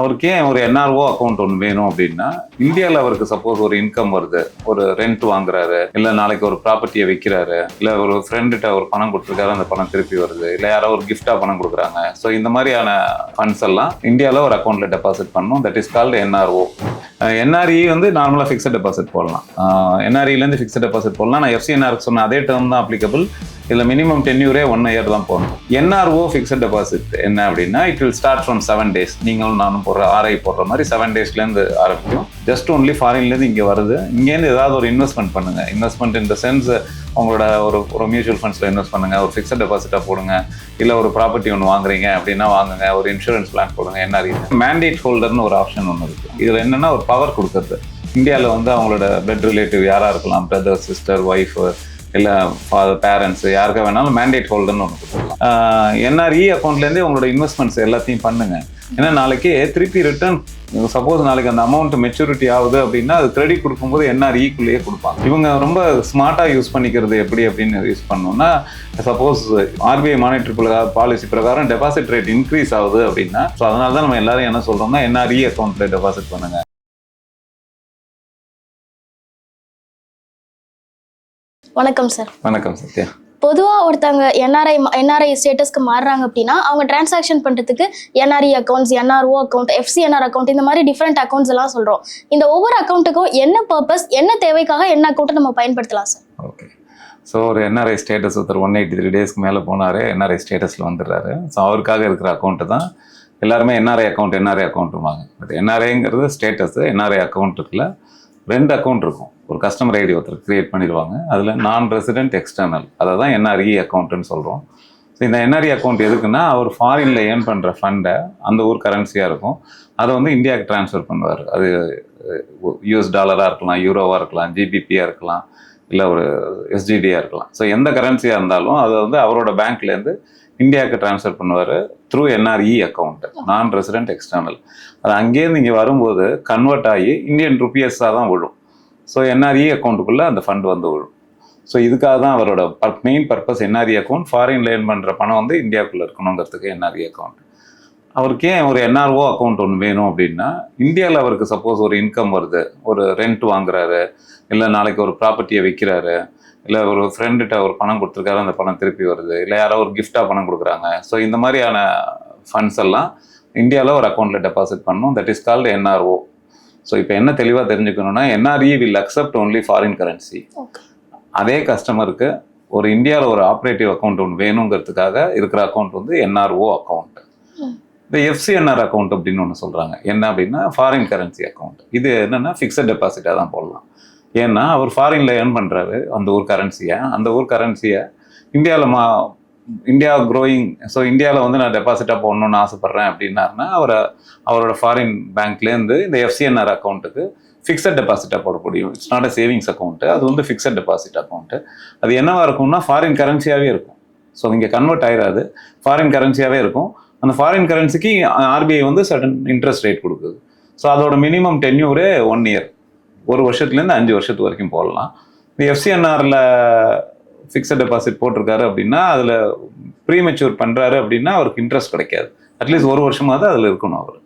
அவருக்கு ஏன் ஒரு என்ஆர்ஓ அக்கௌண்ட் ஒன்று வேணும் அப்படின்னா இந்தியாவில் அவருக்கு சப்போஸ் ஒரு இன்கம் வருது. ஒரு ரெண்ட் வாங்குறாரு இல்லை நாளைக்கு ஒரு ப்ராப்பர்ட்டியை விற்கிறாரு இல்லை ஒரு ஃப்ரெண்டுகிட்ட ஒரு பணம் கொடுத்துருக்காரு அந்த பணம் திருப்பி வருது இல்லை யாரோ ஒரு கிஃப்டாக பணம் கொடுக்குறாங்க. ஸோ இந்த மாதிரியான ஃபண்ட்ஸ் எல்லாம் இந்தியாவில் ஒரு அக்கௌண்ட்டில் டெபாசிட் பண்ணணும். That is called NRO NRE வந்து நார்மலாக ஃபிக்ஸட் டெபாசிட் போடலாம். என்ஆர்இலேருந்து ஃபிக்ஸட் டெபாசிட் போடலாம். நான் எஃப்சிஎன்ஆருக்கு சொன்ன அதே டேர்ம் தான் அப்ளிகபிள் இதில் மினிமம் டென்யூரே ஒன் இயர் தான் போகணும் என்ஆர்ஓ ஃபிக்ஸட் டெபாசிட் என்ன அப்படின்னா it will start from seven days நீங்களும் நானும் போடுற ஆர்ஐ போடுற மாதிரி செவன் டேஸ்லேருந்து ஆரம்பிக்கும். ஜஸ்ட் ஒன்லி ஃபாரின்லேருந்து இங்கே வருது. இங்கேருந்து ஏதாவது ஒரு இன்வெஸ்ட்மெண்ட் பண்ணுங்க. இன்வெஸ்ட்மெண்ட் இந்த சென்ஸ் உங்களோட ஒரு ஒரு மியூச்சுவல் ஃபண்ட்ஸில் இன்வெஸ்ட் பண்ணுங்கள் ஒரு ஃபிக்ஸட் டெபாசிட்டாக போடுங்க. இல்லை ஒரு ப்ராப்பர்ட்டி ஒன்று வாங்குறீங்க அப்படின்னா வாங்குங்க. ஒரு இன்சூரன்ஸ் பிளான் போடுங்க. என்ஆர்இ மேண்டேட் ஹோல்டர்னு ஒரு ஆப்ஷன் ஒன்று இருக்குது இதில் என்னென்னா ஒரு பவர் கொடுக்குறது. இந்தியாவில் வந்து அவங்களோட பிளட் ரிலேட்டிவ் யாராக இருக்கலாம்? பிரதர் சிஸ்டர் ஒய்ஃபு இல்லை ஃபாதர் பேரண்ட்ஸ் யாருக்கா வேணாலும் மேண்டேட் ஹோல்டர்னு ஒன்று கொடுத்துருக்கலாம் என்ஆர்இ அக்கௌண்ட்லேருந்தே உங்களோட இன்வெஸ்ட்மெண்ட்ஸ் எல்லாத்தையும் பண்ணுங்கள் ஏன்னா நாளைக்கு திருப்பி ரிட்டர்ன் சப்போஸ் நாளைக்கு அந்த அமௌண்ட் மெச்சூரிட்டி ஆகுது அப்படின்னா அது கிரெடிட் கொடுக்கும்போது என்ஆர்இக்குள்ளேயே கொடுப்பாங்க. இவங்க ரொம்ப ஸ்மார்ட்டாக யூஸ் பண்ணிக்கிறது எப்படி அப்படின்னு யூஸ் பண்ணோம்னா சப்போஸ் ஆர்பிஐ மானிட்டரி பாலிசி பிரகாரம் டெபாசிட் ரேட் இன்க்ரீஸ் ஆகுது அப்படின்னா ஸோ அதனால தான் நம்ம எல்லாரும் என்ன சொல்றோம்னா என்ஆர்இ அக்கௌண்ட்ல டெபாசிட் பண்ணுங்க. வணக்கம் சார். வணக்கம் சத்யா. பொதுவாக ஒருத்தவங்க என்ஆர்ஐ என்ஆர்ஐ ஸ்டேட்டஸ்க்கு மாறுறாங்க அப்படின்னா அவங்க டிரான்சாக்ஷன் பண்ணுறதுக்கு NRE accounts NRO account FCNR account இந்த மாதிரி டிஃப்ரெண்ட் அக்கௌண்ட்ஸ் எல்லாம் சொல்கிறோம் இந்த ஒவ்வொரு அக்கௌண்ட்டுக்கும் என்ன பர்பஸ் என்ன தேவைக்காக என்ன அக்கௌண்ட்டை நம்ம பயன்படுத்தலாம் சார் ஓகே ஸோ ஒரு என்ஆர்ஐ ஸ்டேட்டஸ் ஒருத்தர் ஒன் எயிட்டி த்ரீ டேஸ்க்கு மேலே போனார் என்ஆர்ஐ ஸ்டேட்டஸில் வந்துடுறாரு ஸோ அவருக்காக இருக்கிற அக்கௌண்ட்டு தான் எல்லாருமே என்ஆர்ஐ அக்கௌண்ட் என்ஆர்ஐ அக்கௌண்ட்டுவாங்க பட் என்ஆர்ஐங்கிறது ஸ்டேட்டஸ் என்ஆர்ஐ அக்கௌண்ட்டுக்குள்ள ரெண்டு அக்கௌண்ட் இருக்கும் ஒரு கஸ்டமர் ஐடி ஒருத்தர் கிரியேட் பண்ணிடுவாங்க. அதில் நான் ரெசிடென்ட் எக்ஸ்டர்னல் அதை தான் என்ஆர்இ அக்கௌண்ட்டுன்னு சொல்கிறோம் ஸோ இந்த என்ஆர்இ அக்கௌண்ட் எதுக்குன்னா அவர் ஃபாரினில் ஏர்ன் பண்ணுற ஃபண்டை அந்த ஊர் கரன்சியாக இருக்கும். அதை வந்து இந்தியாவுக்கு ட்ரான்ஸ்ஃபர் பண்ணுவார். அது யூஎஸ் டாலராக இருக்கலாம் யூரோவாக இருக்கலாம் ஜிபிபியாக இருக்கலாம் இல்லை ஒரு எஸ்டிடியாக இருக்கலாம். ஸோ எந்த கரன்சியாக இருந்தாலும் அதை வந்து அவரோட பேங்க்லேருந்து இந்தியாவுக்கு ட்ரான்ஸ்ஃபர் பண்ணுவார் through NRE account non resident external அது அங்கேருந்து இங்கே வரும்போது கன்வெர்ட் ஆகி இந்தியன் ருப்பியஸாக தான் விழும். ஸோ என்ஆர்இ அக்கௌண்ட்டுக்குள்ளே அந்த ஃபண்ட் வந்து விழும். ஸோ இதுக்காக தான் அவரோட main purpose NRE account foreign learn பண்ணுற பணம் வந்து இந்தியாவுக்குள்ளே இருக்கணுங்கிறதுக்கு என்ஆர்இ அக்கௌண்ட் அவருக்கு ஏன் ஒரு என்ஆர்ஓ அக்கௌண்ட் ஒன்று வேணும் அப்படின்னா இந்தியாவில் அவருக்கு சப்போஸ் ஒரு இன்கம் வருது. ஒரு ரெண்ட் வாங்குறாரு இல்லை நாளைக்கு ஒரு ப்ராப்பர்ட்டியை விற்கிறாரு இல்லை ஒரு ஃப்ரெண்டுகிட்ட ஒரு பணம் கொடுத்துருக்காரு அந்த பணம் திருப்பி வருது இல்லை யாரோ ஒரு கிஃப்டாக பணம் கொடுக்குறாங்க. ஸோ இந்த மாதிரியான ஃபண்ட்ஸ் எல்லாம் இந்தியாவில் ஒரு அக்கௌண்ட்டில் டெபாசிட் பண்ணணும் that is called NRO so இப்போ என்ன தெளிவாக தெரிஞ்சுக்கணும்னா NRE will accept only foreign currency அதே கஸ்டமருக்கு ஒரு இந்தியாவில் ஒரு ஆப்ரேட்டிவ் அக்கௌண்ட் ஒன்று வேணுங்கிறதுக்காக இருக்கிற அக்கௌண்ட் வந்து என்ஆர்ஓ அக்கௌண்ட். இந்த எஃப்சிஎன்ஆர் அக்கௌண்ட் அப்படின்னு ஒன்று சொல்கிறாங்க என்ன அப்படின்னா ஃபாரின் கரன்சி அக்கௌண்ட் இது என்னென்னா ஃபிக்ஸட் டெபாசிட்டாக தான் போடலாம். ஏன்னா அவர் ஃபாரினில் ஏர்ன் பண்ணுறாரு அந்த ஊர் கரன்சியை அந்த ஊர் கரன்சியை இந்தியாவில் மா இந்தியா க்ரோயிங் ஸோ இந்தியாவில் வந்து நான் டெபாசிட்டாக போடணும்னு ஆசைப்பட்றேன் அப்படின்னாருன்னா அவரை அவரோட ஃபாரின் பேங்க்லேருந்து இந்த எஃப்சிஎன்ஆர் அக்கௌண்ட்டுக்கு ஃபிக்ஸட் டெபாசிட்டாக போட முடியும் it's not a savings account அது வந்து ஃபிக்ஸட் டெபாசிட் அக்கௌண்ட்டு அது என்னவாக இருக்கும்னா ஃபாரின் கரன்சியாகவே இருக்கும். ஸோ இங்கே கன்வெர்ட் ஆயிராது. ஃபாரின் கரன்சியாகவே இருக்கும். அந்த ஃபாரின் கரன்சிக்கு ஆர்பிஐ வந்து சடன் இன்ட்ரெஸ்ட் ரேட் கொடுக்குது. ஸோ அதோட மினிமம் டென்யூரே ஒன் இயர் ஒரு வருஷத்துலேருந்து அஞ்சு வருஷத்து வரைக்கும் போடலாம். இந்த எஃப்சிஎன்ஆரில் ஃபிக்ஸட் டெபாசிட் போட்டிருக்காரு அப்படின்னா அதில் ப்ரீமெச்சூர் பண்ணுறாரு அப்படின்னா அவருக்கு இன்ட்ரெஸ்ட் கிடைக்காது. அட்லீஸ்ட் ஒரு வருஷமாவது அதில் இருக்கணும் அவர்.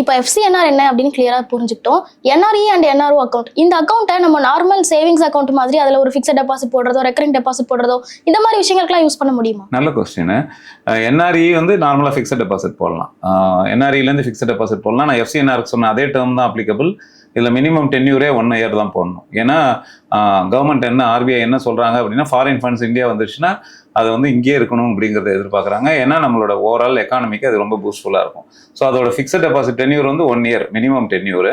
இப்போ எஃப்சிஎன்ஆர் என்ன அப்படின்னு கிளியரா புரிஞ்சுக்கிட்டோம். என்ஆர்இ அண்ட் என்ஆர்ஓ அக்கௌண்ட் இந்த அக்கௌண்ட்டை நம்ம நார்மல் சேவிங்ஸ் அக்கௌண்ட் மாதிரி அதுல ஒரு ஃபிக்ஸட் டெபாசிட் போடுறதோ ரெக்கரிங் டெபாசிட் போடுறதோ இந்த மாதிரி விஷயங்களுக்குலாம் யூஸ் பண்ண முடியுமா? நல்ல கொஸ்டின் என்ஆர்இ வந்து நார்மலாக ஃபிக்ஸட் டெபாசிட் போடலாம். என்ஆர்இலேருந்து ஃபிக்ஸட் டெபாசிட் போடலாம். நான் எஃப்சிஎன்ஆருக்கு சொன்ன அதே டேர்ம் தான் அப்ளிகபிள் இதில் மினிமம் டென்யூரே ஒன் இயர் தான் போடணும். ஏன்னா கவர்மெண்ட் என்ன ஆர்பிஐ என்ன சொல்கிறாங்க அப்படின்னா ஃபாரின் ஃபண்ட்ஸ் இந்தியா வந்துருச்சுன்னா அது வந்து இங்கேயே இருக்கணும் அப்படிங்கிறத எதிர்பார்க்குறாங்க. ஏன்னா நம்மளோட ஓவரால் எக்கானமிக்கு அது ரொம்ப பூஸ்ஃபுல்லாக இருக்கும். ஸோ அதோட ஃபிக்ஸட் டெபாசிட் டென்யூர் வந்து one year minimum tenure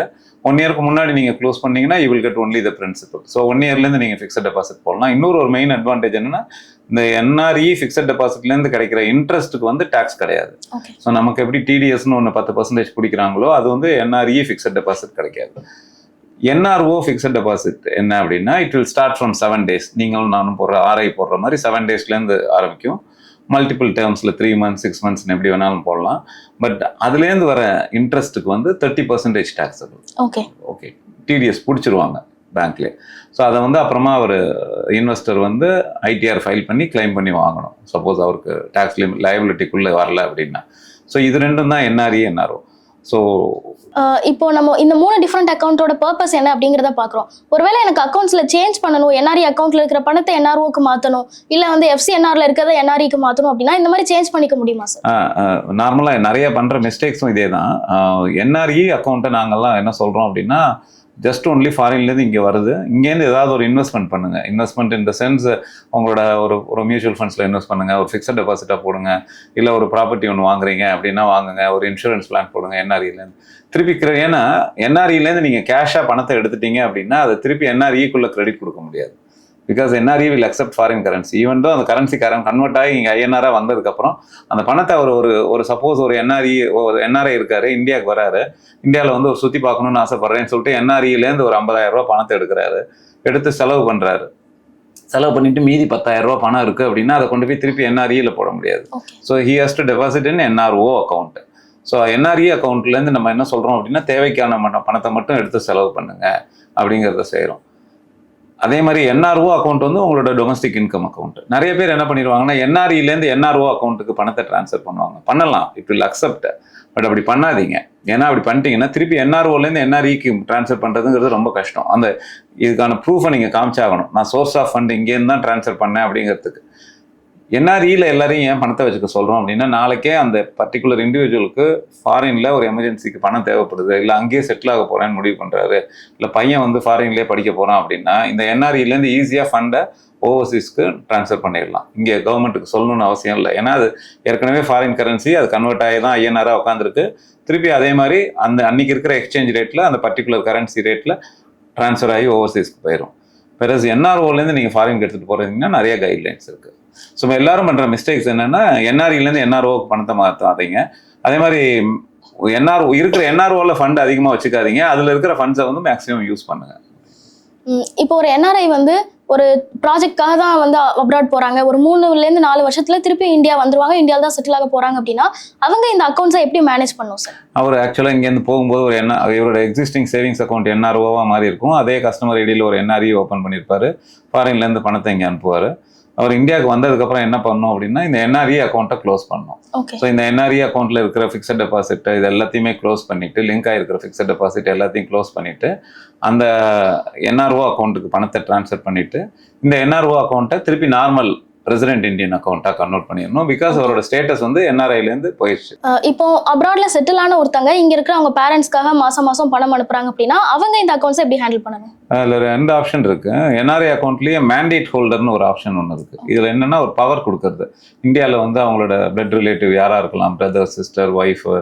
one இயருக்கு முன்னாடி நீங்கள் க்ளோஸ் பண்ணீங்கன்னா you will get only the principal so one இயர்லேருந்து நீங்கள் ஃபிக்ஸட் டெபாசிட் போடலாம். இன்னொரு ஒரு மெயின் அட்வான்டேஜ் என்னன்னா இந்த என்ஆர்இ ஃபிக்ஸட் டெபாசிட்லேருந்து கிடைக்கிற இன்ட்ரெஸ்ட்டுக்கு வந்து டேக்ஸ் கிடையாது. ஸோ நமக்கு எப்படி டிடிஎஸ்னு ஒன்று பத்து பர்சன்டேஜ் பிடிக்கிறாங்களோ அது வந்து என்ஆர்இ ஃபிக்ஸட் டெபாசிட் கிடைக்காது. என்ஆர்ஓ ஃபிக்ஸட் டெபாசிட் என்ன அப்படின்னா it will start from seven days நீங்களும் நானும் போடுற ஆர்ஐ போடுற மாதிரி செவன் டேஸ்லேருந்து ஆரம்பிக்கும். மல்டிபிள் டேர்ம்ஸில் த்ரீ மந்த்ஸ் சிக்ஸ் மந்த்ஸ் எப்படி வேணாலும் போடலாம். பட் அதுலேருந்து வர இன்ட்ரெஸ்ட்டுக்கு வந்து thirty percentage taxable okay okay TDS பிடிச்சிருவாங்க. பேங்க்லேயே ஸோ அதை வந்து அப்புறமா அவர் இன்வெஸ்டர் வந்து ஐடிஆர் ஃபைல் பண்ணி கிளைம் பண்ணி வாங்கணும். சப்போஸ் அவருக்கு டேக்ஸ் லிமிட் லயபிலிட்டிக்குள்ளே வரல அப்படின்னா. ஸோ இது ரெண்டும் தான் என்ஆர்இ என்ஆர்ஓ ஸோ இப்போ நம்ம இந்த மூணு டிஃப்ரெண்ட் அக்கௌண்ட்டோட பர்பஸ் என்ன அப்படிங்கிறத பார்க்குறோம். ஒருவேளை எனக்கு அக்கௌண்ட்ஸ்ல சேஞ்ச் பண்ணணும் என்ஆர்இ அக்கௌண்ட்ல இருக்கிற பணத்தை என்ஆர்ஓக்கு மாற்றணும் இல்லை வந்து எஃப்சிஎன்ஆர்ல இருக்கிறத என்ஆர்இக்கு மாற்றணும் அப்படின்னா இந்த மாதிரி சேஞ்ச் பண்ணிக்க முடியுமா சார் நார்மலாக நிறைய பண்ணுற மிஸ்டேக்ஸும் இதே தான். என்ஆர்இ அக்கௌண்ட்டை நாங்கள்லாம் என்ன சொல்கிறோம் அப்படின்னா ஜஸ்ட் ஒன்லி ஃபாரின்லேருந்து இங்கே வருது. இங்கேருந்து ஏதாவது ஒரு இன்வெஸ்ட்மெண்ட் பண்ணுங்கள் இன்வெஸ்ட்மெண்ட் இந்த சென்ஸ் உங்களோட ஒரு ஒரு மியூச்சுவல் ஃபண்ட்ஸில் இன்வெஸ்ட் பண்ணுங்கள் ஒரு ஃபிக்ஸட் டெபாசிட்டாக போடுங்க. இல்லை ஒரு ப்ராப்பர்ட்டி ஒன்று வாங்குறீங்க அப்படின்னா வாங்குங்க. ஒரு இன்சூரன்ஸ் பிளான் போடுங்க. என்ஆர்இலேருந்து திருப்பி ஏன்னா என்ஆர்இலேருந்து நீங்கள் கேஷாக பணத்தை எடுத்துட்டீங்க அப்படின்னா அதை திருப்பி என்ஆர்இக்குள்ளே கிரெடிட் கொடுக்க முடியாது. Because NRE will accept foreign currency even அந்த கரன்சி கரன் கன்வெர்ட் ஆகி இங்கே ஐஎன்ஆராக வந்ததுக்கப்புறம் அந்த பணத்தை அவர் ஒரு ஒரு சப்போஸ் ஒரு என்ஆர்இ ஒரு என்ஆர்ஐ இருக்காரு இந்தியாவுக்கு வராரு. இந்தியாவில் வந்து ஒரு சுற்றி பார்க்கணும்னு ஆசைப்படுறேன்னு சொல்லிட்டு NRE-ல-இருந்து ஒரு 50000 ரூபாய் பணத்தை எடுக்கிறாரு. எடுத்து செலவு பண்ணுறாரு செலவு பண்ணிட்டு மீதி 10000 ரூபாய் பணம் இருக்குது அப்படின்னா அதை கொண்டு போய் திருப்பி என்ஆர்இயில் போட முடியாது. So he has to deposit in NRO account so NRE அக்கௌண்ட்லேருந்து நம்ம என்ன சொல்கிறோம் அப்படின்னா தேவைக்கான பணத்தை மட்டும் எடுத்து செலவு பண்ணுங்க அப்படிங்கிறத செய்கிறோம் அதே மாதிரி என்ஆர்ஓ அக்கௌண்ட் வந்து உங்களோட டொமஸ்டிக் இன்கம் அக்கௌண்ட் நிறைய பேர் என்ன பண்ணிடுவாங்கன்னா என்ஆர்இலேருந்து என்ஆர்ஓ அக்கௌண்ட்டுக்கு பணத்தை ட்ரான்ஸ்ஃபர் பண்ணுவாங்க. பண்ணலாம். இட் வில் அக்செப்ட் பட் அப்படி பண்ணாதீங்க. ஏன்னா அப்படி பண்ணிட்டீங்கன்னா திருப்பி என்ஆர்ஓலேருந்து என்ஆர்இக்கு ட்ரான்ஸ்ஃபர் பண்ணுறதுங்கிறது ரொம்ப கஷ்டம். அந்த இதுக்கான ப்ரூஃபை நீங்கள் காமிச்சாகணும். நான் சோர்ஸ் ஆஃப் ஃபண்ட் இங்கேருந்து தான் ட்ரான்ஸ்ஃபர் பண்ணேன் அப்படிங்கிறதுக்கு. என்ஆர்இல எல்லாரையும் ஏன் பணத்தை வச்சுக்க சொல்கிறோம் அப்படின்னா நாளைக்கே அந்த பர்டிகுலர் இண்டிவிஜுவலுக்கு ஃபாரினில் ஒரு எமர்ஜென்சிக்கு பணம் தேவைப்படுது. இல்லை அங்கேயே செட்டில் ஆக போகிறேன்னு முடிவு பண்ணுறாரு இல்லை பையன் வந்து ஃபாரின்லேயே படிக்க போகிறான் அப்படின்னா இந்த என்ஆர்இலேருந்து ஈஸியாக ஃபண்டை ஓவர்சீஸ்க்கு ட்ரான்ஸ்ஃபர் பண்ணிடலாம். இங்கே கவர்மெண்ட்டுக்கு சொல்லணும்னு அவசியம் இல்லை. ஏன்னா அது ஏற்கனவே ஃபாரின் கரன்சி அது கன்வெர்ட் ஆகி தான் ஐஎன்ஆராக உட்காந்துருக்கு திருப்பி அதே மாதிரி அந்த அன்னைக்கு இருக்கிற எக்ஸ்சேஞ்ச் ரேட்டில் அந்த பர்டிகுலர் கரன்சி ரேட்டில் ட்ரான்ஸ்ஃபர் ஆகி ஓவர்சீஸ்க்கு போயிடும் பிறகு என்ஆர்ஓலேருந்து நீங்கள் ஃபாரினுக்கு எடுத்துகிட்டு போகிறீங்கன்னா நிறைய கைட்லைன்ஸ் இருக்குது ஸோ எல்லாரும் பண்ணுற மிஸ்டேக்ஸ் என்னென்னா என்ஆர்இலேருந்து என்ஆர்ஓக்கு பணத்தை மாற்றாதீங்க அதே மாதிரி என்ஆர்ஓ இருக்கிற என்ஆர்ஓவில் ஃபண்ட் அதிகமாக வச்சுக்காதீங்க. அதில் இருக்கிற ஃபண்ட்ஸை வந்து மேக்ஸிமம் யூஸ் பண்ணுங்கள் இப்போ ஒரு என்ஆர்ஐ வந்து ஒரு ப்ராஜெக்ட்காக தான் வந்து அப்ராட் போகிறாங்க ஒரு மூணுலேருந்து நாலு வருஷத்துல திருப்பி இந்தியா வந்துருவாங்க. இந்தியாவில் தான் செட்டில் ஆக போகிறாங்க அப்படின்னா அவங்க இந்த அக்கௌண்ட்ஸை எப்படி மேனேஜ் பண்ணும் சார் அவர் ஆக்சுவலாக இங்கேருந்து போகும்போது ஒரு என்ன இவரோட எக்ஸிஸ்டிங் சேவிங்ஸ் அக்கௌண்ட் என்ஆர்ஓவாக மாறி இருக்கும் அதே கஸ்டமர் ஐடியில் ஒரு என்ஆர்இ ஓப்பன் பண்ணியிருப்பாரு. ஃபாரின்லேருந்து பணத்தை இங்கே அனுப்புவார். அவர் இந்தியாவுக்கு வந்ததுக்கப்புறம் என்ன பண்ணணும் அப்படின்னா இந்த என்ஆர்இ அக்கௌண்ட்டை க்ளோஸ் பண்ணணும் ஓகே ஸோ இந்த என்ஆர்இ அக்கௌண்ட்டில் இருக்கிற ஃபிக்ஸட் டெபாசிட் இது எல்லாத்தையுமே க்ளோஸ் பண்ணிட்டு லிங்க் ஆகிருக்கிற ஃபிக்ஸட் டெபாசிட் எல்லாத்தையும் க்ளோஸ் பண்ணிட்டு அந்த என்ஆர்ஓ அக்கௌண்ட்டுக்கு பணத்தை ட்ரான்ஸ்ஃபர் பண்ணிட்டு இந்த என்ஆர்ஓ அக்கௌண்ட்டை திருப்பி நார்மல் ரெசிடென்ட் இந்தியன் அக்கௌண்ட்டாக கன்வெர்ட் பண்ணிடணும். பிகாஸ் அவரோட ஸ்டேட்டஸ் வந்து NRI-ல-இருந்து போயிடுச்சு இப்போ அப்ராட்ல செட்டில் ஆன ஒருத்தங்க இங்க இருக்கிற அவங்க பேரண்ட்ஸ்க்காக மாசம் மாசம் பணம் அனுப்புறாங்க அப்படின்னா அவங்க இந்த அக்கௌண்ட்ஸை எப்படி ஹேண்டில் பண்ணணும்? அதில் ரெண்டு ஆப்ஷன் இருக்கு. என்ஆர்ஐ அக்கௌண்ட்லேயே மேண்டேட் ஹோல்டர்னு ஒரு ஆப்ஷன் ஒன்று இருக்கு. இதில் என்னன்னா ஒரு பவர் கொடுக்கறது. இந்தியாவில் வந்து அவங்களோட பிளட் ரிலேட்டிவ் யாராக இருக்கலாம் பிரதர் சிஸ்டர் ஒய்ஃபு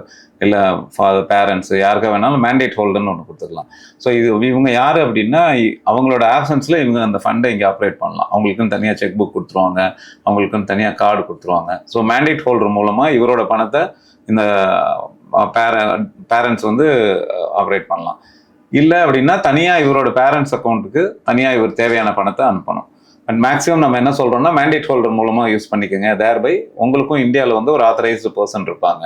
இல்லை ஃபாதர் பேரண்ட்ஸு யாருக்கா வேணாலும் மேண்டேட் ஹோல்டர்னு ஒன்று கொடுத்துக்கலாம் ஸோ இது இவங்க யார் அப்படின்னா அவங்களோட ஆப்சன்ஸில் இவங்க அந்த ஃபண்டை இங்கே ஆப்ரேட் பண்ணலாம். அவங்களுக்குன்னு தனியாக செக் புக் கொடுத்துருவாங்க. அவங்களுக்குன்னு தனியாக கார்டு கொடுத்துருவாங்க. ஸோ மேண்டேட் ஹோல்டர் மூலமாக இவரோட பணத்தை இந்த பேர பேரண்ட்ஸ் வந்து ஆப்ரேட் பண்ணலாம். இல்லை அப்படின்னா தனியாக இவரோட பேரண்ட்ஸ் அக்கௌண்ட்டுக்கு தனியாக இவர் தேவையான பணத்தை அனுப்பணும். அண்ட் மேக்ஸிமம் நம்ம என்ன சொல்கிறோம்னா மேண்டேட் ஹோல்டர் மூலமாக யூஸ் பண்ணிக்கோங்க. தேர் பை உங்களுக்கும் இந்தியாவில் வந்து ஒரு ஆத்தரைஸ்டு பர்சன் இருப்பாங்க.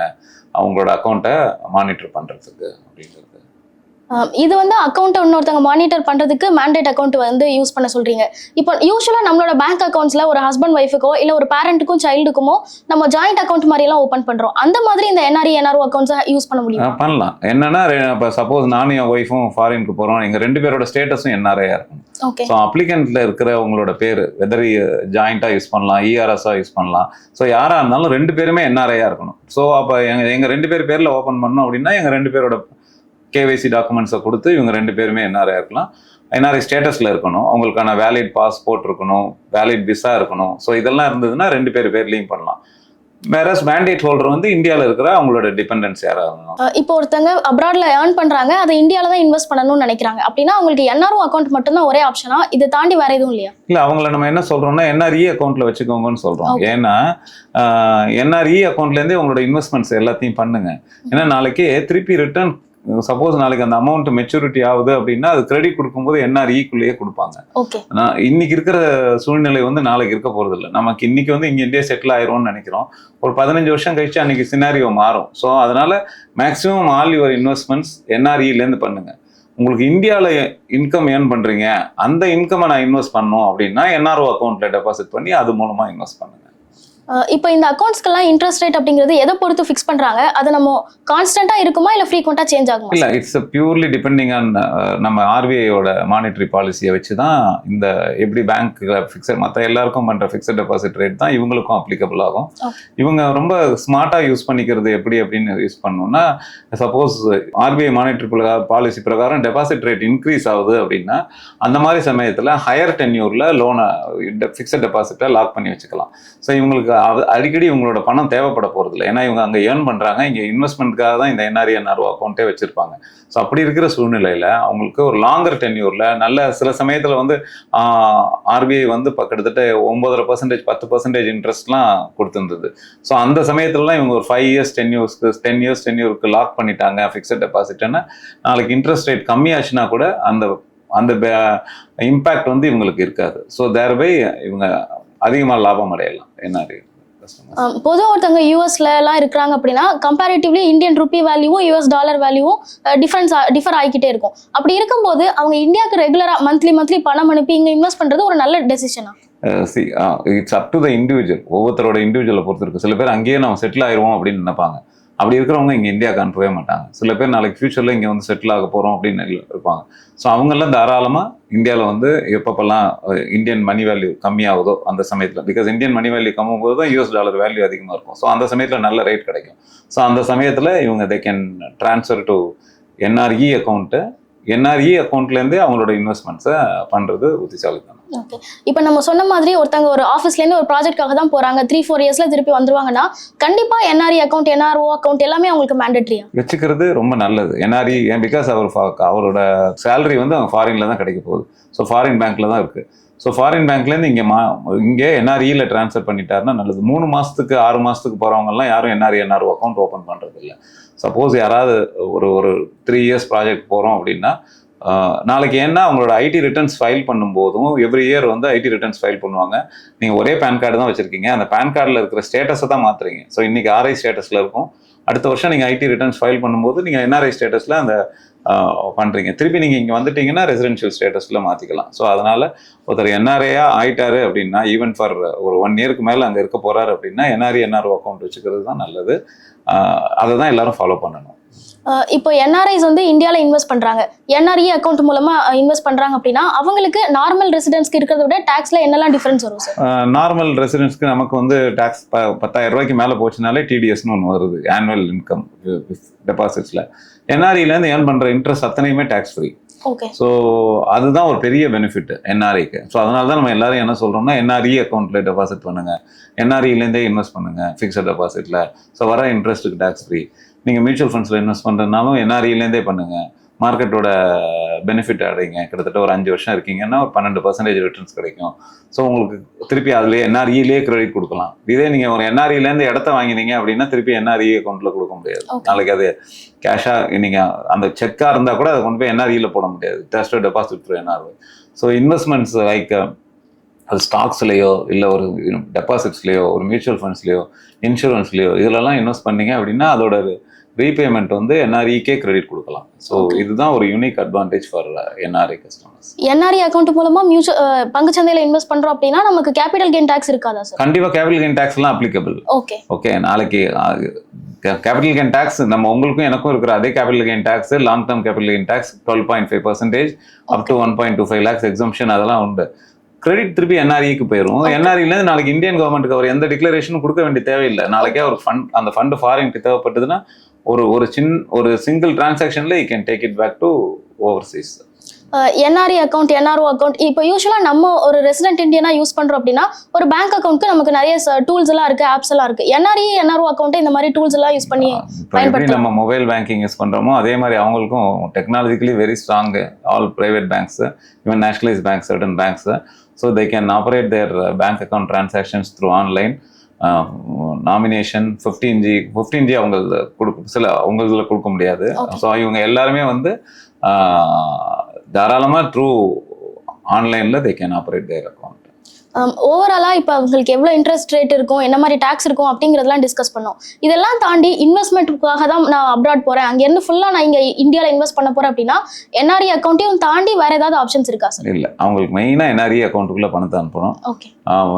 அவங்களோட அக்கௌண்ட்டை மானிட்டர் பண்ணுறதுக்கு அப்படின்றது. இது வந்து அக்கௌண்ட்டை இன்னொருத்தவங்க மானிட்டர் பண்றதுக்கு மேண்டேட் அக்கௌண்ட் வந்து யூஸ் பண்ண சொல்றீங்க. இப்போ யூஸ்வலாக நம்மளோட பேங்க் அக்கௌண்ட்ஸ்ல ஒரு ஹஸ்பண்ட் ஒய்ஃபுக்கோ இல்லை ஒரு பேரண்ட்டுக்கும் சைல்டுக்குமோ நம்ம ஜாயிண்ட் அக்கௌண்ட் மாதிரி எல்லாம் ஓப்பன் பண்றோம். அந்த மாதிரி இந்த என்ஆர்இ என்ஆர்ஓ அக்கௌண்ட்ஸை யூஸ் பண்ண முடியும்? பண்ணலாம். என்னன்னா இப்போ சப்போஸ் நானும் என் ஒய்ஃபும் ஃபாரினுக்கு போகிறோம் எங்கள் ரெண்டு பேரோட ஸ்டேட்டஸும் என்ஆர்ஐயாக இருக்கும். ஸோ அப்ளிகண்ட்ல இருக்கிற உங்களோட பேர் வெதர் ஜாயிண்ட்டாக யூஸ் பண்ணலாம் இஆர்எஸ்ஸாக யூஸ் பண்ணலாம். ஸோ யாராக இருந்தாலும் ரெண்டு பேருமே என்ஆர்ஐயாக இருக்கணும். ஸோ அப்போ எங்கள் எங்கள் ரெண்டு பேர் பேரில் ஓப்பன் பண்ணோம் அப்படின்னா எங்கள் ரெண்டு பேரோட கேவைசி டாக்குமெண்ட்ஸை கொடுத்து இவங்க ரெண்டு பேருமே என்ஆர்ஐ இருக்கலாம். என்ஆர்ஐ ஸ்டேட்டஸில் இருக்கணும். அவங்களுக்கான வேலிட் பாஸ்போர்ட் இருக்கணும். வேலிட் விசா இருக்கணும். ஸோ இதெல்லாம் இருந்ததுன்னா ரெண்டு பேர் பேர்லையும் பண்ணலாம். வேறஸ் மேண்டேட் ஹோல்டர் வந்து இந்தியாவில் இருக்கிற அவங்களோட டிபெண்டன்ஸ் யாராக அஹ் இப்போ ஒருத்தங்க அப்ராட்ல ஏர்ன் பண்றாங்க. அதை இந்தியால தான் இன்வெஸ்ட் பண்ணணும்னு நினைக்கிறாங்க. அப்படின்னா அவங்களுக்கு என்ஆர்ஓ அக்கௌண்ட் மட்டும்தான் ஒரே ஆப்ஷனா இதை தாண்டி வேற எதுவும் இல்லையா? இல்ல அவங்கள நம்ம என்ன சொல்றோம்னா என்ஆர்இ அக்கௌண்ட்ல வச்சுக்கோங்கன்னு சொல்றோம். ஏன்னா என்ஆர்இ அக்கௌண்ட்ல இருந்தே உங்களோட இன்வெஸ்ட்மெண்ட்ஸ் எல்லாத்தையும் பண்ணுங்க. ஏன்னா நாளைக்கு திருப்பி ரிட்டர்ன் சப்போஸ் நாளைக்கு அந்த அமௌண்ட் மெச்சூரிட்டி ஆகுது அப்படின்னா அது கிரெடிட் கொடுக்கும்போது என்ஆர்இக்குள்ளேயே கொடுப்பாங்க. ஓகே நான் இன்னைக்கு இருக்கிற சூழ்நிலை வந்து நாளைக்கு இருக்க போறது இல்லை நமக்கு இன்னைக்கு வந்து இங்க இந்தியா செட்டில் ஆயிரும்னு நினைக்கிறோம். ஒரு பதினஞ்சு வருஷம் கழிச்சு அன்னைக்கு சினாரியோ மாறும். ஸோ அதனால மேக்ஸிமம் ஆல் யுவர் இன்வெஸ்ட்மெண்ட்ஸ் என்ஆர்இலேருந்து பண்ணுங்க. உங்களுக்கு இந்தியாவில் இன்கம் ஏர்ன் பண்றீங்க. அந்த இன்கமை நான் இன்வெஸ்ட் பண்ணணும் அப்படின்னா என்ஆர்ஓ அக்கௌண்ட்ல டெபாசிட் பண்ணி அது மூலமா இன்வெஸ்ட் பண்ணுங்க. இப்போ இந்த அக்கௌண்ட்ஸ்க்கெல்லாம் இன்ட்ரெஸ்ட் ரேட் அப்படிங்கிறது எதை பொறுத்து ஃபிக்ஸ் பண்றாங்க? அது நம்ம கான்ஸ்டன்டா இருக்குமா இல்ல ஃப்ரீக்வெண்டா சேஞ்ச் ஆகுமா? இல்ல இட்ஸ் பியூர்லி டிபெண்டிங் ஆன் நம்ம ஆர்பிஐயோட மானிட்டரி பாலிசியை வச்சு தான் இந்த எப்படி பேங்க்ல ஃபிக்ஸட் மற்ற எல்லாருக்கும் பண்ற ஃபிக்ஸட் டெபாசிட் ரேட் தான் இவங்களுக்கும் அப்ளிகபிள் ஆகும். இவங்க ரொம்ப ஸ்மார்ட்டா யூஸ் பண்ணிக்கிறது எப்படி அப்படின்னு யூஸ் பண்ணோம்னா சப்போஸ் ஆர்பிஐ மானிட்டரி பாலிசி பிரகாரம் டெபாசிட் ரேட் இன்க்ரீஸ் ஆகுது அப்படின்னா அந்த மாதிரி சமயத்துல ஹையர் டென்யூர்ல லோனை ஃபிக்ஸட் டெபாசிட்டை லாக் பண்ணி வச்சுக்கலாம். ஸோ இவங்களுக்கு அடிக்கடி இவங்களோட பணம் தேவைப்பட போகிறதில்ல இல்லை ஏன்னா இவங்க அங்கே ஏர்ன் பண்ணுறாங்க இங்கே இன்வெஸ்ட்மெண்ட்காக தான் இந்த என்ஆர்இ என்ஆர்ஓ அக்கௌண்ட்டே வச்சுருப்பாங்க. ஸோ அப்படி இருக்கிற சூழ்நிலையில் அவங்களுக்கு ஒரு லாங்கர் டென்யூரில் நல்ல சில சமயத்தில் வந்து ஆர்பிஐ வந்து இப்ப கிட்டத்தட்ட ஒம்பதரை பர்சன்டேஜ் பத்து பர்சன்டேஜ் இன்ட்ரெஸ்ட்லாம் கொடுத்துருந்தது. ஸோ அந்த சமயத்துலலாம் இவங்க ஒரு ஃபைவ் இயர்ஸ் டென் இயர்ஸ்க்கு டென் இயர்ஸ் டென் இயருக்கு லாக் பண்ணிட்டாங்க ஃபிக்ஸட் டெபாசிட்னா நாளைக்கு இன்ட்ரெஸ்ட் ரேட் கம்மியாச்சுன்னா கூட அந்த அந்த இம்பேக்ட் வந்து இவங்களுக்கு இருக்காது. ஸோ தேர் பை இவங்க அதிகமாக லாபம் அடையலாம் என்ன கஸ்டமர் பொதுவாக ஒருத்தவங்க யூஎஸ்ல எல்லாம் இருக்கிறாங்க அப்படின்னா கம்பேரிட்டிவ்லி இந்தியன் ருபி வேல்யூவும் யூஎஸ் டாலர் வேல்யூவும் டிஃபரன்ஸ் டிஃபர் ஆகிக்கிட்டே இருக்கும். அப்படி இருக்கும்போது அவங்க இந்தியாவுக்கு ரெகுலரா மந்த்லி மந்த்லி பணம் அனுப்பி இங்க இன்வெஸ்ட் பண்றது ஒரு நல்ல டெசிஷனா see it's up to the individual ஒவ்வொருத்தரோட இண்டிவிஜுவலை பொறுத்து இருக்கு சில பேர் அங்கேயே நம்ம செட்டில் ஆயிடுவோம் அப்படின்னு நினைப்பாங்க. அப்படி இருக்கிறவங்க இங்கே இந்தியாவுக்கு அனுப்பவே மாட்டாங்க. சில பேர் நாளைக்கு ஃப்யூச்சரில் இங்கே வந்து செட்டில் ஆக போகிறோம் அப்படின்னு இருப்பாங்க. ஸோ அவங்கெல்லாம் தாராளமாக இந்தியாவில் வந்து எப்பப்பெல்லாம் இந்தியன் மணி வேல்யூ கம்மியாகுதோ அந்த சமயத்தில் பிகாஸ் இந்தியன் மணி வேல்யூ கம்மும் போது தான் யூஎஸ் டாலர் வேல்யூ அதிகமாக இருக்கும். ஸோ அந்த சமயத்தில் நல்ல ரேட் கிடைக்கும். ஸோ அந்த சமயத்தில் இவங்க they can transfer to NRE account NRE அக்கௌண்ட்லேருந்தே அவங்களோட இன்வெஸ்ட்மெண்ட்ஸை பண்ணுறது புத்திசாலித்தனம் ஓகே இப்போ நம்ம சொன்ன மாதிரி ஒருத்தவங்க ஒரு ஆஃபீஸ்லேருந்து ஒரு ப்ராஜெக்ட்காக தான் போகிறாங்க த்ரீ ஃபோர் இயர்ஸில் திருப்பி வந்துருவாங்கன்னா கண்டிப்பாக என்ஆர்இ அக்கௌண்ட் என்ஆர்ஓ அக்கௌண்ட் எல்லாமே அவங்களுக்கு மேண்டட்ரியா வச்சுக்கிறது ரொம்ப நல்லது. என்ஆர்இ ஏன் பிகாஸ் அவர் அவரோட சேலரி வந்து அவங்க ஃபாரினில் தான் கிடைக்க போகுது. ஸோ ஃபாரின் பேங்க்கில் தான் இருக்குது ஸோ ஃபாரின் பேங்க்லேருந்து இங்கே மா இங்கே என்ஆர்இயில் ட்ரான்ஸ்ஃபர் பண்ணிட்டாருன்னா நல்லது. மூணு மாதத்துக்கு ஆறு மாதத்துக்கு போகிறவங்கலாம் யாரும் என்ஆர்இ என்ஆர்ஓ அக்கௌண்ட் ஓப்பன் பண்ணுறது இல்லை சப்போஸ் யாராவது ஒரு ஒரு த்ரீ இயர்ஸ் ப்ராஜெக்ட் போகிறோம் அப்படின்னா நாளைக்கு என்ன அவங்களோட ஐடி ரிட்டர்ன்ஸ் ஃபைல் பண்ணும்போதும் எவ்ரி இயர் வந்து ஐடி ரிட்டர்ன்ஸ் ஃபைல் பண்ணுவாங்க. நீங்கள் ஒரே பேன் கார்டு தான் வச்சுருக்கீங்க. அந்த பேன் கார்டில் இருக்கிற ஸ்டேட்டஸை தான் மாற்றுறீங்க ஸோ இன்னைக்கு ஆர்ஐ ஸ்டேட்டஸில் இருக்கும். அடுத்த வருஷம் நீங்கள் ஐடி ரிட்டர்ன்ஸ் ஃபைல் பண்ணும்போது நீங்கள் என்ஆர்ஐ ஸ்டேட்டஸில் அந்த பண்ணுறீங்க திருப்பி நீங்கள் இங்கே வந்துட்டீங்கன்னா ரெசிடென்ஷியல் ஸ்டேட்டஸில் மாற்றிக்கலாம் ஸோ அதனால் ஒருத்தர் என்ஆர்ஐயா ஆயிட்டாரு அப்படின்னா ஈவன் ஃபார் ஒரு ஒன் இயருக்கு மேலே அங்கே இருக்க போகிறாரு அப்படின்னா என்ஆர்ஐ என்ஆர்ஓ அக்கௌண்ட் வச்சுக்கிறது தான் நல்லது. அதை தான் எல்லாரும் ஃபாலோ பண்ணணும். இப்போ என்ஆர்ஐஸ் வந்து இந்தியால இன்வெஸ்ட் பண்றாங்க. என்ஆர்இ அக்கௌண்ட் மூலமா இன்வெஸ்ட் பண்றாங்க அப்படின்னா அவங்களுக்கு நார்மல் ரெசிடென்ஸ்க்கு இருக்கிறத விட டாக்ஸ்ல என்னெல்லாம் டிஃபரன்ஸ் வரும் சார் நார்மல் ரெசிடென்ஸ்க்கு நமக்கு வந்து டேக்ஸ் பத்தாயிரம் ரூபாய்க்கு மேலே போச்சுனாலே டிடிஎஸ்னு ஒன்று வருது ஆனுவல் இன்கம் டெபாசிட்ஸில் என்ஆர்இலேருந்து ஏர்ன் பண்ணுற இன்ட்ரெஸ்ட் அத்தனையுமே டேக்ஸ் ஃப்ரீ ஓகே ஸோ அதுதான் ஒரு பெரிய பெனிஃபிட் என்ஆர்ஐக்கு ஸோ அதனால தான் நம்ம எல்லாரும் என்ன சொல்கிறோம்னா என்ஆர்இ அக்கௌண்ட்டில் டெபாசிட் பண்ணுங்க. என்ஆர்இலேருந்தே இன்வெஸ்ட் பண்ணுங்க ஃபிக்ஸட் டெபாசிட்டில் ஸோ வர இன்ட்ரெஸ்ட்டுக்கு டேக்ஸ் ஃப்ரீ நீங்கள் மியூச்சுவல் ஃபண்ட்ஸில் இன்வெஸ்ட் பண்ணுறதுனாலும் என்ஆர்இலேருந்தே பண்ணுங்க. மார்க்கெட்டோட பெனிஃபிட் அடைங்க. கிட்டத்தட்ட ஒரு அஞ்சு வருஷம் இருக்கீங்கன்னா ஒரு பன்னெண்டு பர்சன்டேஜ் ரிட்டர்ன்ஸ் கிடைக்கும். ஸோ உங்களுக்கு திருப்பி அதுலேயே என்ஆர்இலேயே கிரெடிட் கொடுக்கலாம். இதே நீங்கள் ஒரு என்ஆர்இலேருந்து இடத்த வாங்கினீங்க அப்படின்னா திருப்பி என்ஆர்இ அக்கௌண்ட்டில் கொடுக்க முடியாது. நாளைக்கு அது கேஷாக நீங்கள் அந்த செக்காக இருந்தால் கூட அதை கொண்டு போய் என்ஆர்இயில் போட முடியாது. Just deposit through NRE so investments like அது ஸ்டாக்ஸ்லேயோ இல்லை ஒரு டெபாசிட்ஸ்லேயோ ஒரு மியூச்சுவல் ஃபண்ட்ஸ்லேயோ இன்சூரன்ஸ்லேயோ இதிலலாம் இன்வெஸ்ட் பண்ணீங்க அப்படின்னா அதோட ரீபேமெண்ட் வந்து என்ஆர்இக்கே கிரெடிட் கொடுக்கலாம். ஸோ இதுதான் ஒரு unique advantage for NRI customers NRE account மூலமா மியூச்சுவல் பங்குச்சந்தையில இன்வெஸ்ட் பண்றோம் அப்படின்னா நமக்கு கேபிட்டல் கெயின் டாக்ஸ் இருக்காதா சார் கண்டிப்பாக கேபிட்டல் கெயின் டேக்ஸ்லாம் அப்ளிகபிள் ஓகே ஓகே நாளைக்கு கேபிட்டல் கெயின் டேக்ஸ் நம்ம உங்களுக்கும் எனக்கும் இருக்கிற அதே capital gain tax long term capital gain tax twelve point five percentage up to one point two five lakhs exemption அதெல்லாம் உண்டு. கிரெடிட் திருப்பி என்ஆர்இக்கு போயிடும் என்ஆர்இலேருந்து நாளைக்கு இந்தியன் கவர்மெண்ட்டுக்கு அவர் எந்த டிக்ளரேஷனும் கொடுக்க வேண்டிய தேவையில்லை. நாளைக்கே ஒரு ஃபண்ட் அந்த ஃபண்ட் ஃபாரின்க்கு தேவைப்பட்டதுன்னா ஒரு ஒரு சின் ஒரு single டிரான்சாக்ஷன்ல you can take it back to overseas NRE account NRO account இப்போ யூஸ்வலா நம்ம ஒரு ரெசிடென்ட் இந்தியனா யூஸ் பண்றோம் அப்படின்னா ஒரு பேங்க் அக்கௌண்ட்க்கு நமக்கு நிறைய டூல்ஸ் எல்லாம் இருக்கு ஆப்ஸ் எல்லாம் இருக்கு. என்ஆர்இ என்ஆர்ஓ அக்கௌண்ட் இந்த மாதிரி டூல்ஸ் எல்லாம் யூஸ் பண்ணி பயன்படுத்தலாம். நம்ம மொபைல் பேங்கிங் யூஸ் பண்றோமோ அதே மாதிரி அவங்களுக்கும் technologically very strong all private banks even nationalise banks certain banks so they can operate their bank account transactions through online nomination fifteen G fifteen G அவங்க கொடுக்க சில அவங்க இதில் கொடுக்க முடியாது. ஸோ இவங்க எல்லாருமே வந்து தாராளமாக த்ரூ ஆன்லைனில் they can operate their account ஓவராலாக இப்போ அவங்களுக்கு எவ்வளோ இன்ட்ரெஸ்ட் ரேட் இருக்கும் என்ன மாதிரி டேக்ஸ் இருக்கும் அப்படிங்கிறதெல்லாம் டிஸ்கஸ் பண்ணோம். இதெல்லாம் தாண்டி இன்வெஸ்ட்மெண்ட்டுக்காக தான் நான் அப்ராட் போகிறேன் அங்கேருந்து ஃபுல்லாக நான் இங்கே இந்தியாவில் இன்வெஸ்ட் பண்ண போகிறேன் அப்படின்னா என்ஆர்இ அக்கௌண்ட்டையும் தாண்டி வேறு ஏதாவது ஆப்ஷன்ஸ் இருக்கா சார் இல்லை. அவங்களுக்கு மெயினாக என்ஆர்இ அக்கௌண்ட்டுக்குள்ளே பணத்தை அனுப்பணும். ஓகே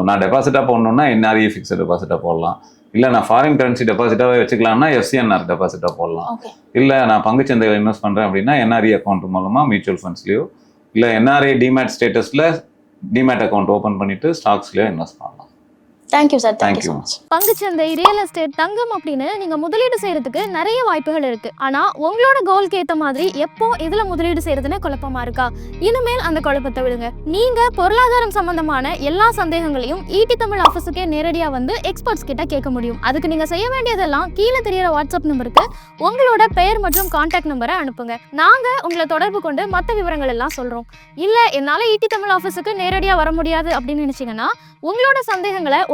நான் டெபாசிட்டாக போடணுன்னா என்ஆர்இ ஃபிக்ஸட் டெபாசிட்டாக போடலாம். இல்லை நான் ஃபாரின் கரன்சி டெபாசிட்டாகவே வச்சுக்கலாம்னா எஃப்சிஎன்ஆர் டெபாசிட்டாக போடலாம். இல்லை நான் பங்குச்சந்தையில் இன்வெஸ்ட் பண்ணுறேன் அப்படின்னா என்ஆர்இ அக்கௌண்ட் மூலமாக மியூச்சுவல் ஃபண்ட்ஸ்லையோ இல்லை என்ஆர்ஐ டிமேட் ஸ்டேட்டஸில் டிமேட் அக்கௌண்ட் ஓப்பன் பண்ணிட்டு ஸ்டாக்ஸ்லேயே இன்வெஸ்ட் பண்ணலாம். Thank you sir thank you Thank so you. Much பங்குச்சந்தை ரியல் எஸ்டேட் தங்கம் அப்படின்னு நீங்க முதலீடு செய்யறதுக்கு நிறைய வாய்ப்புகள் இருக்கு. ஆனா உங்களோட கோல்க்கு ஏத்த மாதிரி எப்போ இதுல முதலீடு செய்யறதுன்னு குழப்பமா இருக்கா? இனிமேல் அந்த குழப்பத்தை விடுங்க. நீங்க பொருளாதாரம் சம்பந்தமான எல்லா சந்தேகங்களையும் ஈட்டி தமிழ் ஆஃபீஸுக்கே நேரடியா வந்து எக்ஸ்பர்ட்ஸ் கிட்ட கேட்க முடியும். அதுக்கு நீங்க செய்ய வேண்டியதெல்லாம் கீழே தெரியற வாட்ஸ்அப் நம்பருக்கு உங்களோட பெயர் மற்றும் கான்டாக்ட் நம்பரை அனுப்புங்க. நாங்க உங்களை தொடர்பு கொண்டு மற்ற விவரங்கள் எல்லாம் சொல்றோம். இல்ல என்னால ஈட்டி தமிழ் ஆஃபீஸுக்கு நேரடியா வர முடியாது அப்படின்னு நினைச்சீங்கன்னா உங்களோட சந்தேகங்களை